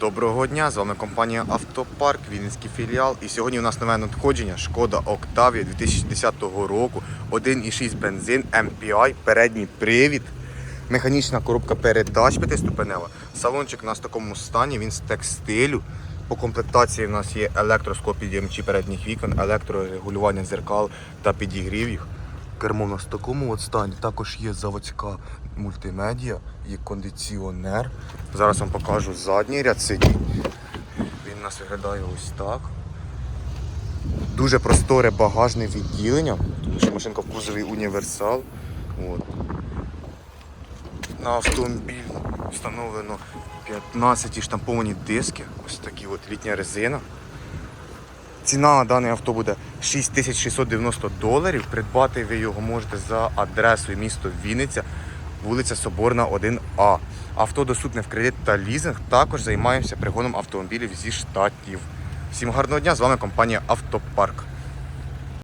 Доброго дня, з вами компанія Автопарк, Вінницький філіал. І сьогодні у нас нове надходження Шкода Octavia 2010 року, 1,6 бензин, MPI, передній привід, механічна коробка передач п'ятиступенева. Салончик у нас в такому стані, він з текстилю. По комплектації у нас є електроскопідіємчі передніх вікон, електрорегулювання дзеркал та підігрів їх. Кермо у нас в такому от стані. Також є заводська мультимедіа, є кондиціонер. Зараз вам покажу задній ряд сидінь. Він нас виглядає ось так. Дуже просторе багажне відділення, тому що машинка в кузові універсал. От. На автомобіль встановлено 15 штамповані диски. Ось такі от літня резина. Ціна на даний авто буде 6690 доларів. Придбати ви його можете за адресою місто Вінниця, вулиця Соборна, 1А. Авто доступне в кредит та лізинг. Також займаємося пригоном автомобілів зі штатів. Всім гарного дня! З вами компанія Автопарк.